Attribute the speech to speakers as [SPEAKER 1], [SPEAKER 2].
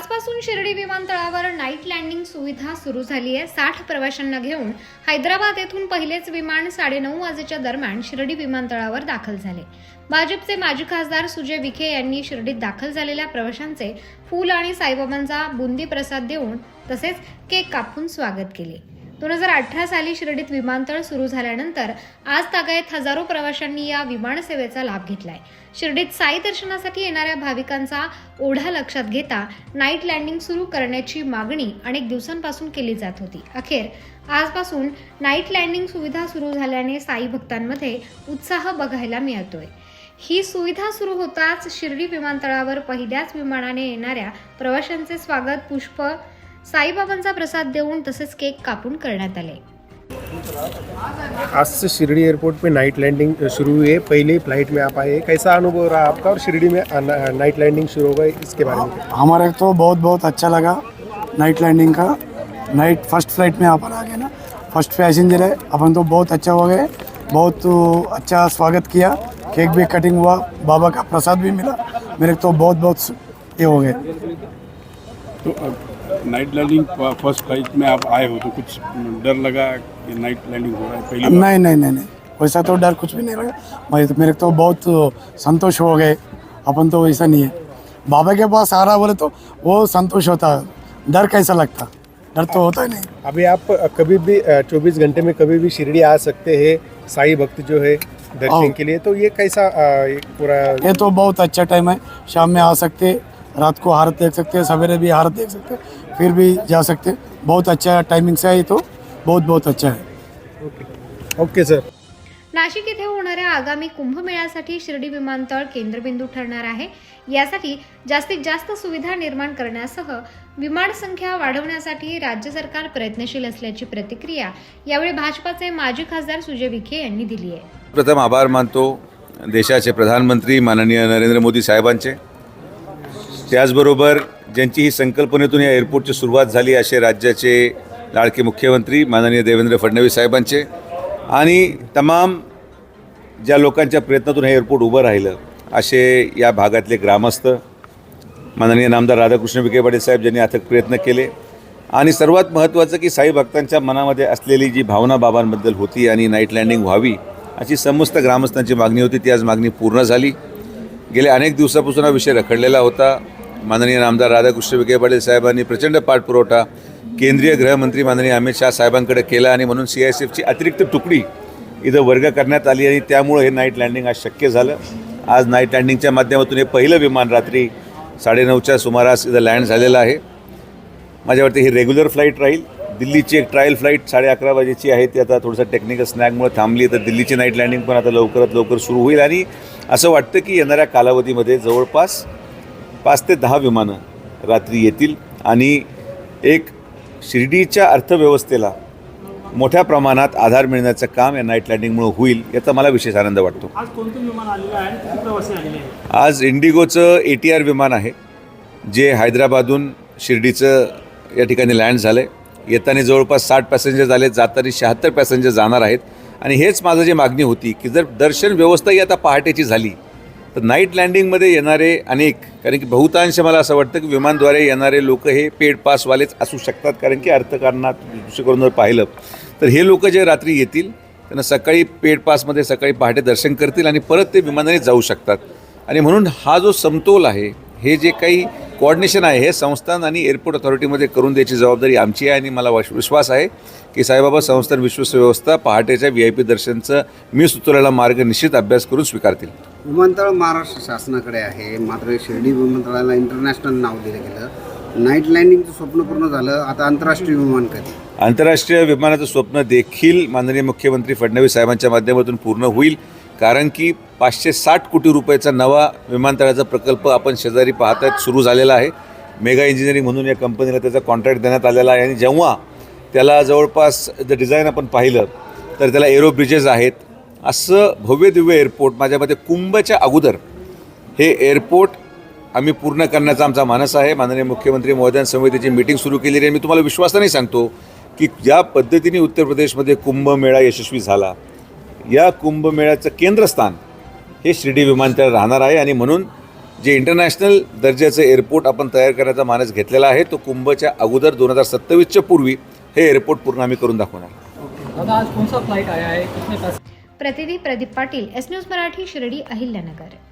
[SPEAKER 1] आजपासून शिर्डी विमानतळावर night landing सुविधा सुरू झाली आहे. साठ प्रवाशांना घेऊन हैदराबाद येथून पहिलेच विमान साडेनऊ वाजेच्या दरम्यान शिर्डी विमानतळावर दाखल झाले. भाजपचे माजी खासदार सुजय विखे यांनी शिर्डीत दाखल झालेल्या प्रवाशांचे फूल आणि साईबाबांचा बुंदी प्रसाद देऊन तसेच केक कापून स्वागत केले. दोन हजार अठरा साली शिर्डीत विमानतळ सुरू झाल्यानंतर आज तागायत हजारो प्रवाशांनी या विमानसेवेचा लाभ घेतलाय. शिर्डीत साई दर्शनासाठी येणाऱ्या भाविकांचा ओढा लक्षात घेता नाईट लँडिंग सुरू करण्याची मागणी अनेक दिवसांपासून केली जात होती. अखेर आजपासून नाईट लँडिंग सुविधा सुरू झाल्याने साई भक्तांमध्ये उत्साह बघायला मिळतोय. ही सुविधा सुरू होताच शिर्डी विमानतळावर पहिल्याच विमानाने येणाऱ्या प्रवाशांचे स्वागत पुष्प साईबाबांचा प्रसाद देऊन तसेच केक कापून करण्यात आले.
[SPEAKER 2] आज से शिरडी एयरपोर्ट पे नाइट लैंडिंग शुरू हुई है. पहले फ़्लाइट में आप आए. कैसा अनुभव रहा आपका? और शिरडी में नाइट लैंडिंग शुरू हो गई इसके बारे में।
[SPEAKER 3] हमारे तो बहुत बहुत अच्छा लगा नाइट लैंडिंग का। नाइट फ़र्स्ट फ़्लाइट में अपन आ गए ना फ़र्स्ट पैसेंजर है। अपन तो बहुत अच्छा हो गए बहुत तो अच्छा स्वागत किया। केक भी कटिंग हुआ बाबा का प्रसाद भी मिला। मेरे तो बहुत बहुत ये हो गए।
[SPEAKER 4] तो अब नाइट लैंडिंग फ़र्स्ट फ़्लाइट में आप आए हो तो कुछ डर लगा कि नाइट लैंडिंग हो रहा है पहली
[SPEAKER 3] नहीं नहीं नहीं नहीं। वैसा तो डर कुछ भी नहीं लगा। मैं तो मेरे तो बहुत संतोष हो गए। अपन तो वैसा नहीं है। बाबा के पास आ रहा बोले तो वो संतोष होता। डर कैसा लगता? डर तो होता ही नहीं।
[SPEAKER 2] अभी आप कभी भी चौबीस घंटे में कभी भी शिरडी आ सकते हैं साई भक्त जो है दर्शन के लिए तो ये कैसा एक पूरा
[SPEAKER 3] ये तो बहुत अच्छा टाइम है। शाम में आ सकते रात को हारत देख सकते सवेरे भी हारत देख सकते। फिर भी जा सकते बहुत अच्छा टाइमिंग से है ये तो। बहुत बहुत अच्छा है।
[SPEAKER 2] ओके सर
[SPEAKER 1] नाशिक येथे होणाऱ्या आगामी कुंभमेळ्यासाठी शिर्डी विमानतळ केंद्रबिंदू ठरणार आहे. यासाठी जास्तीत जास्त सुविधा निर्माण करण्यासह विमान संख्या वाढवण्यासाठी राज्य सरकार प्रयत्नशील असल्याची प्रतिक्रिया यावेळी भाजपाचे माजी खासदार सुजय विखे यांनी दिली आहे.
[SPEAKER 5] प्रथम आभार मानतो देशाचे प्रधानमंत्री माननीय नरेंद्र मोदी साहेबांचे. त्याचबरोबर ज्यांची ही संकल्पनेतून या एअरपोर्टची सुरुवात झाली असे राज्याचे लाडके मुख्यमंत्री माननीय देवेंद्र फडणवीस साहेबांचे. आणि तमाम ज्या लोकांच्या प्रयत्नातून हे एअरपोर्ट उभं राहिलं असे या भागातले ग्रामस्थ माननीय नामदार राधाकृष्ण विखे पाटील साहेब ज्यांनी अथक प्रयत्न केले. आणि सर्वात महत्त्वाचं की साई भक्तांच्या मनामध्ये असलेली जी भावना बाबांबद्दल होती आणि नाईट लँडिंग व्हावी अशी समस्त ग्रामस्थांची मागणी होती. ती आज मागणी पूर्ण झाली. गेल्या अनेक दिवसापासून हा विषय रखडलेला होता. माननीय आमदार राधाकृष्ण विखे पाटील साहेबांनी प्रचंड पाठपुरवठा केंद्रीय गृहमंत्री माननीय अमित शहा साहेबांकडे केला आणि म्हणून सी आय एस एफची अतिरिक्त तुकडी इथं वर्ग करण्यात आली आणि त्यामुळं हे नाईट लँडिंग आज शक्य झालं. आज नाईट लँडिंगच्या माध्यमातून हे पहिलं विमान रात्री साडेनऊच्या सुमारास इथं लँड झालेलं आहे. माझ्यावरती ही रेग्युलर फ्लाईट राहील. दिल्लीची एक ट्रायल फ्लाईट साडे अकरा वाजेची आहे. ती आता थोडंसं टेक्निकल स्नॅकमुळे थांबली तर दिल्लीची नाईट लँडिंग पण आता लवकरात लवकर सुरू होईल. आणि असं वाटतं की येणाऱ्या कालावधीमध्ये जवळपास पाच ते दहा विमानं रात्री येतील आणि एक शिर्डीच्या अर्थव्यवस्थेला मोठ्या प्रमाणात आधार मिळण्याचं काम या नाईट लँडिंगमुळे होईल याचा मला विशेष आनंद वाटतो.
[SPEAKER 6] आज
[SPEAKER 5] इंडिगोचं ए टी आर विमान आहे जे हैदराबादहून शिर्डीचं या ठिकाणी लँड झालं आहे येताना जवळपास साठ पॅसेंजर झाले जाताना शहात्तर पॅसेंजर जाणार आहेत. आणि हेच माझं जी मागणी होती की जर दर्शन व्यवस्था ही आता पहाटेची झाली तर नाईट लँडिंगमध्ये येणारे अनेक कारण की बहुतांश मला असं वाटतं की विमानद्वारे येणारे लोक हे पेड पासवालेच असू शकतात कारण की अर्थकारणात दृष्टिकोन जर पाहिलं तर हे लोक जे रात्री येतील त्यांना सकाळी पेड पासमध्ये सकाळी पहाटे दर्शन करतील आणि परत ते विमानाने जाऊ शकतात. आणि म्हणून हा जो समतोल आहे हे जे काही कोऑर्डिनेशन आहे हे संस्थान आणि एअरपोर्ट अथॉरिटीमध्ये करून द्यायची जबाबदारी आमची आहे आणि मला विश्वास आहे की साईबाबा संस्थान विश्वस्त व्यवस्था पहाटेच्या व्ही आय पी दर्शनचं मी सुचवलेला मार्ग निश्चित अभ्यास करून स्वीकारतील.
[SPEAKER 7] विमानतळ महाराष्ट्र शासनाकडे आहे. मात्र शिर्डी विमानतळाला इंटरनॅशनल नाव दिलं गेलं. नाईट लँडिंगचं स्वप्न पूर्ण झालं. आता आंतरराष्ट्रीय विमान कधी?
[SPEAKER 5] आंतरराष्ट्रीय विमानाचं स्वप्न देखील माननीय मुख्यमंत्री फडणवीस साहेबांच्या माध्यमातून पूर्ण होईल. कारण की पाचशे साठ कोटी रुपयाचा नवा विमानतळाचा प्रकल्प आपण शेजारी पाहत सुरू झालेला आहे. मेगा इंजिनिअरिंग म्हणून या कंपनीला त्याचा कॉन्ट्रॅक्ट देण्यात आलेला आहे. आणि जेव्हा त्याला जवळपास जर डिझाईन आपण पाहिलं तर त्याला एरो ब्रिजेस आहेत असं भव्य दिव्य एअरपोर्ट माझ्या मते कुंभच्या अगोदर हे एअरपोर्ट आम्ही पूर्ण करण्याचा आमचा मानस आहे. माननीय मुख्यमंत्री महोदयां समितीची मीटिंग सुरू केलेली आहे मी तुम्हाला विश्वासाने सांगतो की ज्या पद्धतीने उत्तर प्रदेशमध्ये कुंभमेळा यशस्वी झाला या कुंभमेळ्याचं केंद्रस्थान हे शिर्डी विमानतळ राहणार आहे आणि म्हणून जे इंटरनॅशनल दर्जाचं एअरपोर्ट आपण तयार करण्याचा मानस घेतलेला आहे तो कुंभच्या अगोदर दोन हजार सत्तावीसच्या पूर्वी हे एअरपोर्ट पूर्ण आम्ही करून दाखवणार.
[SPEAKER 6] दादा
[SPEAKER 1] प्रतिनिधी प्रदीप पाटील एस न्यूज मराठी शिर्डी अहिल्यानगर.